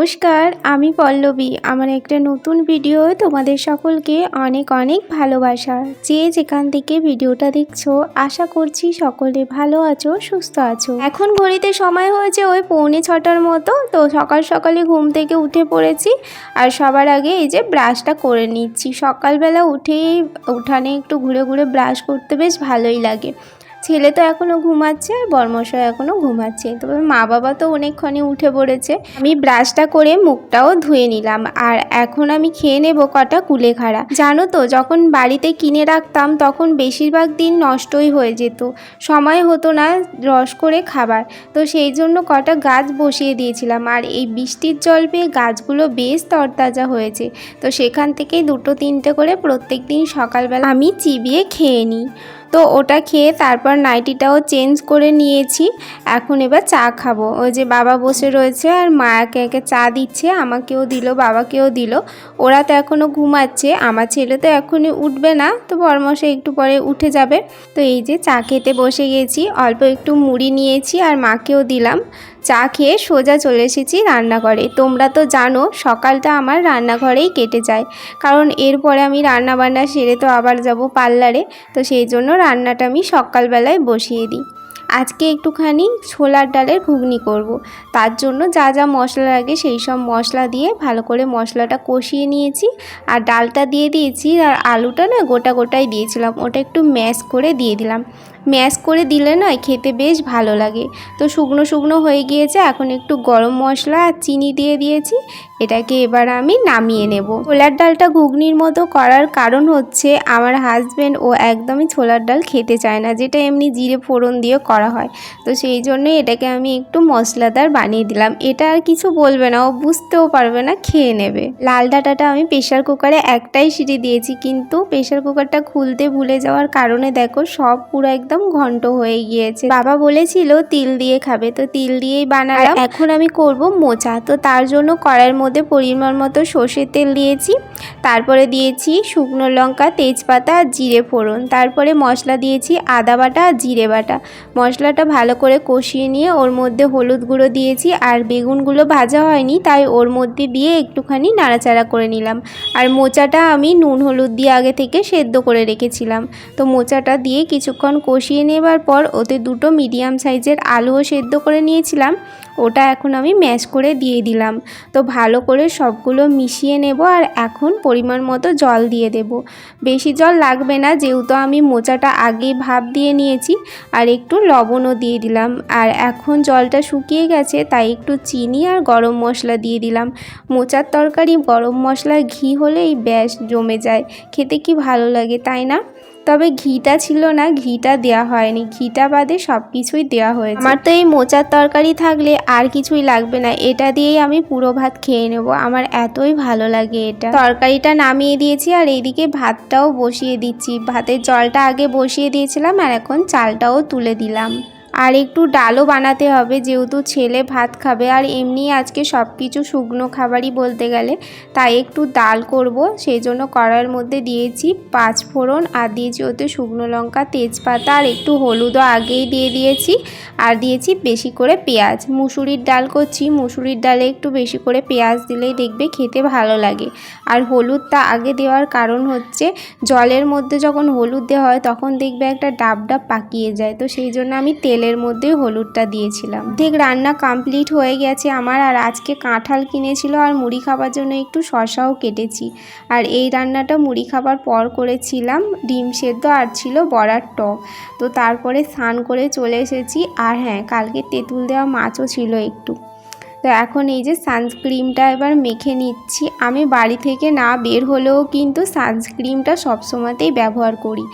নমস্কার, আমি পল্লবী। আমার একটা নতুন ভিডিও তোমাদের সকলকে অনেক অনেক ভালোবাসা। যে যেখান থেকে ভিডিওটা দেখছ, আশা করছি সকলে ভালো আছো, সুস্থ আছো। এখন ঘড়িতে সময় হয়েছে ওই পৌনে ছটার মতো, তো সকাল সকালে ঘুম থেকে উঠে পড়েছি আর সবার আগে এই যে ব্রাশটা করে নিচ্ছি। সকালবেলা উঠেই উঠানে একটু ঘুরে ঘুরে ব্রাশ করতে বেশ ভালোই লাগে। ছেলে তো এখনও ঘুমাচ্ছে আর বর্মশাই এখনও ঘুমাচ্ছে। তবে মা বাবা তো অনেকক্ষণে উঠে পড়েছে। আমি ব্রাশটা করে মুখটাও ধুয়ে নিলাম আর এখন আমি খেয়ে নেব কটা কুলেখাড়া। জানো তো, যখন বাড়িতে কিনে রাখতাম তখন বেশিরভাগ দিন নষ্টই হয়ে যেত। সময় হতো না রস করে খাবার। তো সেই জন্য কটা গাছ বসিয়ে দিয়েছিলাম আর এই বৃষ্টির জল পেয়ে গাছগুলো বেশ তরতাজা হয়েছে। তো সেখান থেকে দুটো তিনটে করে প্রত্যেক দিন সকালবেলা আমি চিবিয়ে খেয়ে নিই। তো ওটা খেয়ে তারপর নাইটিটাও চেঞ্জ করে নিয়েছি। এখন এবার চা খাব। ওই যে বাবা বসে রয়েছে আর মায়াকে একে চা দিচ্ছে, আমাকেও দিল, বাবাকেও দিল। ওরা তো এখনও ঘুমাচ্ছে, আমার ছেলে তো এখনই উঠবে না, তো বরমশে একটু পরে উঠে যাবে। তো এই যে চা খেতে বসে গেছি, অল্প একটু মুড়ি নিয়েছি আর মাকেও দিলাম। চা খেয়ে সোজা চলে এসেছি রান্নাঘরে। তোমরা তো জানো, সকালটা আমার রান্নাঘরেই কেটে যায়। কারণ এরপরে আমি রান্না বান্না সেরে তো আবার যাব পার্লারে, তো সেই জন্য রান্নাটা আমি সকালবেলায় বসিয়ে দিই। আজকে একটুখানি ছোলার ডালের ঘুগনি করব। তার জন্য যা যা মশলা লাগে সেই সব মশলা দিয়ে ভালো করে মশলাটা কষিয়ে নিয়েছি। আর ডালটা দিয়ে দিয়েছি, আর আলুটা না গোটা গোটাই দিয়েছিলাম, ওটা একটু ম্যাশ করে দিয়ে দিলাম। ম্যাশ করে দিলে নয়, খেতে বেশ ভালো লাগে। তো শুকনো শুকনো হয়ে গিয়েছে, এখন একটু গরম মশলা আর চিনি দিয়ে দিয়েছি। এটাকে এবার আমি নামিয়ে নেব। ছোলার ডালটা ঘুগনির মতো করার কারণ হচ্ছে, আমার হাজব্যান্ড ও একদমই ছোলার ডাল খেতে চায় না, যেটা এমনি জিরে ফোড়ন দিয়ে করা হয়। তো সেই জন্যই এটাকে আমি একটু মশলাদার বানিয়ে দিলাম। এটা আর কিছু বলবে না, ও বুঝতেও পারবে না, খেয়ে নেবে। লাল ডাটাটা আমি প্রেশার কুকারে একটাই সিটি দিয়েছি, কিন্তু প্রেশার কুকারটা খুলতে ভুলে যাওয়ার কারণে দেখো, সব পুরো একদম ঘন্ট হয়ে গিয়েছে। বাবা বলেছিল, তিল দিয়ে খাবে। তো তিল দিয়েই বানালাম। এখন আমি করব মোচা। তো তার জন্য কড়াইয়ের মধ্যে পরিমাণ মতো সর্ষের তেল দিয়েছি। তারপরে দিয়েছি শুকনো লঙ্কা, তেজপাতা আর জিরে ফোড়ন। তারপরে মশলা দিয়েছি আদা বাটা আর জিরে বাটা। মশলাটা ভালো করে কষিয়ে নিয়ে ওর মধ্যে হলুদ গুঁড়ো দিয়েছি আর বেগুনগুলো ভাজা হয়নি, তাই ওর মধ্যে দিয়ে একটুখানি নাড়াচাড়া করে নিলাম। আর মোচাটা আমি নুন হলুদ দিয়ে আগে থেকে সেদ্ধ করে রেখেছিলাম। তো মোচাটা দিয়ে কিছুক্ষণ কষিয়ে নেবার পর ওতে দুটো মিডিয়াম সাইজের আলুও সেদ্ধ করে নিয়েছিলাম। ওটা এখন আমি ম্যাশ করে দিয়ে দিলাম। তো ভালো করে সবগুলো মিশিয়ে নেব আর এখন পরিমাণ মতো জল দিয়ে দেব। বেশি জল লাগবে না, যেহেতু আমি মোচাটা আগেই ভাপ দিয়ে নিয়েছি আর একটু লবণও দিয়ে দিলাম। আর এখন জলটা শুকিয়ে গেছে, তাই একটু চিনি আর গরম মশলা দিয়ে দিলাম। মোচার তরকারি গরম মশলা ঘি হলেই ব্যাস, জমে যায়। খেতে কি ভালো লাগে, তাই না? তবে ঘিটা ছিল না, ঘিটা দেওয়া হয়নি। ঘিটা বাদে সব কিছুই দেওয়া হয়েছে। আমার তো এই মোচার তরকারি থাকলে আর কিছুই লাগবে না। এটা দিয়েই আমি পুরো ভাত খেয়ে নেব। আমার এতই ভালো লাগে এটা। তরকারিটা নামিয়ে দিয়েছি আর এইদিকে ভাতটাও বসিয়ে দিচ্ছি। ভাতের জলটা আগে বসিয়ে দিয়েছিলাম আর এখন চালটাও তুলে দিলাম। আর একটু ডালও বানাতে হবে, যেহেতু ছেলে ভাত খাবে। আর এমনি আজকে সব কিছু শুকনো খাবারই বলতে গেলে, তাই একটু ডাল করব। সেই জন্য কড়াইয়ের মধ্যে দিয়েছি পাঁচ ফোড়ন আর দিয়েছি ওতে শুকনো লঙ্কা, তেজপাতা আর একটু হলুদও আগেই দিয়ে দিয়েছি। আর দিয়েছি বেশি করে পেঁয়াজ। মুসুরির ডাল করছি, মুসুরির ডালে একটু বেশি করে পেঁয়াজ দিলেই দেখবে খেতে ভালো লাগে। আর হলুদটা আগে দেওয়ার কারণ হচ্ছে, জলের মধ্যে যখন হলুদ দেওয়া হয়, তখন দেখবে একটা ডাব ডাব পাকিয়ে যায়। তো সেই জন্য আমি তেলের তেলের মধ্যে হলুদটা দিয়েছিলাম। দেখ, রান্না কমপ্লিট হয়ে গেছে আমার, আর আজকে কাঁঠাল কিনেছিল আর মুড়ি খাবার জন্য একটু শশাও কেটেছি। আর এই রান্নাটা মুড়ি খাবার পর করেছিলাম, ডিম সেদ্ধ আর ছিল বড়ার টক। তো তারপরে স্নান করে চলে এসেছি, আর হ্যাঁ কালকে তেঁতুল দেওয়া মাছও ছিল একটু। তো এখন এই যে সানস্ক্রিমটা এবার মেখে নিচ্ছি। আমি বাড়ি থেকে না বের হলেও কিন্তু সানস্ক্রিমটা সবসময়তেই ব্যবহার করি।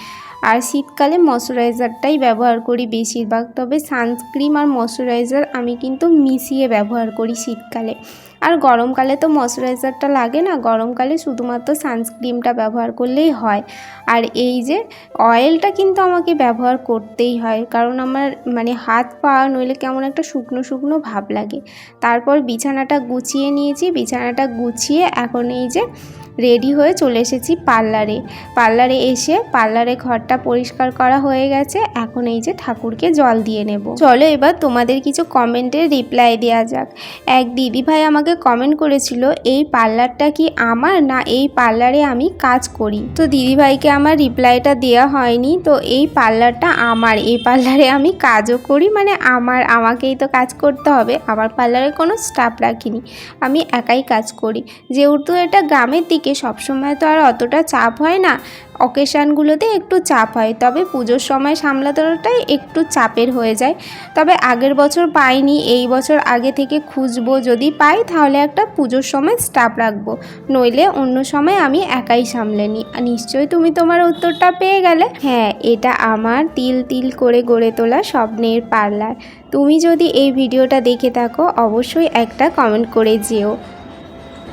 আর শীতকালে ময়শ্চারাইজারটাই ব্যবহার করি বেশিরভাগ, তবে সানস্ক্রিম আর ময়শ্চারাইজার আমি কিন্তু মিশিয়ে ব্যবহার করি শীতকালে। আর গরমকালে তো ময়শ্চারাইজারটা লাগে না, গরমকালে শুধুমাত্র সানস্ক্রিমটা ব্যবহার করলেই হয়। আর এই যে অয়েলটা কিন্তু আমাকে ব্যবহার করতেই হয়, কারণ আমার মানে হাত পা নইলে কেমন একটা শুকনো শুকনো ভাব লাগে। তারপর বিছানাটা গুছিয়ে নিয়েছি, বিছানাটা গুছিয়ে এখন এই যে রেডি হয়ে চলে এসেছি পার্লারে। পার্লারে এসে পার্লারে ঘরটা পরিষ্কার করা হয়ে গেছে। এখন এই যে ঠাকুরকে জল দিয়ে নেব। চলো এবার তোমাদের কিছু কমেন্টের রিপ্লাই দেওয়া যাক। এক দিদিভাই আমাকে কমেন্ট করেছিল, এই পার্লারটা কি আমার না এই পার্লারে আমি কাজ করি? তো দিদিভাইকে আমার রিপ্লাইটা দেওয়া হয়নি, তো এই পার্লারটা আমার, এই পার্লারে আমি কাজও করি মানে আমার, আমাকেই তো কাজ করতে হবে। আমার পার্লারে কোনো স্টাফ রাখিনি, আমি একাই কাজ করি। যেহেতু এটা গ্রামের দিকে সবসময় তো আর অতটা চাপ হয় না। অকেশানগুলোতে একটু চাপ হয়, তবে পুজোর সময় সামলানোটাই একটু চাপের হয়ে যায়। তবে আগের বছর পাইনি, এই বছর আগে থেকে খুঁজবো, যদি পাই তাহলে একটা পুজোর সময় স্টাফ রাখব। নইলে অন্য সময় আমি একাই সামলে নিই নিশ্চয়ই তুমি তোমার উত্তরটা পেয়ে গেলে। হ্যাঁ এটা আমার তিল তিল করে গড়ে তোলা স্বপ্নের পার্লার। তুমি যদি এই ভিডিওটা দেখে থাকো, অবশ্যই একটা কমেন্ট করে যেও।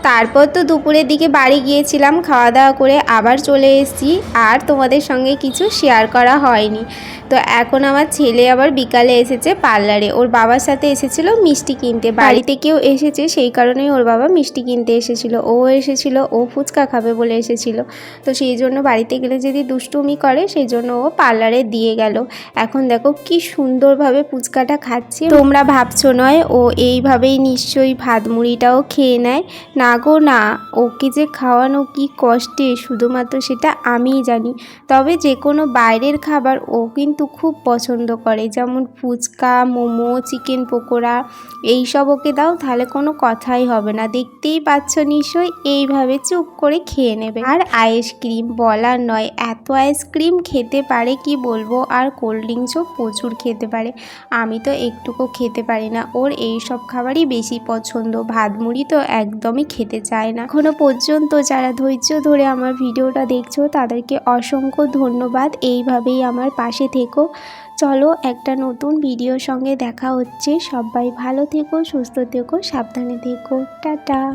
তারপর তো দুপুরের দিকে বাড়ি গিয়েছিলাম খাওয়া দাওয়া করে আবার চলে এসেছি। আর তোমাদের সঙ্গে কিছু শেয়ার করা হয়নি। তো এখন আমার ছেলে আবার বিকালে এসেছে পার্লারে ওর বাবার সাথে এসেছিল মিষ্টি কিনতে। বাড়িতে কেউ এসেছে, সেই কারণেই ওর বাবা মিষ্টি কিনতে এসেছিল। ও এসেছিল, ও ফুচকা খাবে বলে এসেছিল। তো সেই জন্য বাড়িতে গেলে যদি দুষ্টুমি করে, সেই জন্য ও পার্লারে দিয়ে গেল। এখন দেখো কি সুন্দরভাবে ফুচকাটা খাচ্ছে। তোমরা ভাবছ নয়, ও এইভাবেই নিশ্চয়ই ভাত মুড়িটাও খেয়ে নেয়। না গো না, ওকে যে খাওয়ানো কি কষ্টে, শুধুমাত্র সেটা আমিই জানি। তবে যে কোনো বাইরের খাবার ও কিন্তু খুব পছন্দ করে, যেমন ফুচকা, মোমো, চিকেন পকোড়া, এইসব ওকে দাও, তাহলে কোনো কথাই হবে না। দেখতেই পাচ্ছ নিশ্চয়ই এইভাবে চুপ করে খেয়ে নেবে। আর আইসক্রিম বলার নয়, এত আইসক্রিম খেতে পারে কি বলব? আর কোল্ড ড্রিঙ্কসও প্রচুর খেতে পারে। আমি তো একটুকু খেতে পারি না, ওর এই সব খাবারই বেশি পছন্দ। ভাত মুড়ি তো একদমই খেতে চায় না। এখনও পর্যন্ত যারা ধৈর্য ধরে আমার ভিডিওটা দেখছ, তাদেরকে অসংখ্য ধন্যবাদ। এইভাবেই আমার পাশে থেকো। চলো একটা নতুন ভিডিওর সঙ্গে দেখা হচ্ছে। সবাই ভালো থেকো, সুস্থ থেকো, সাবধানে থেকো। টাটা।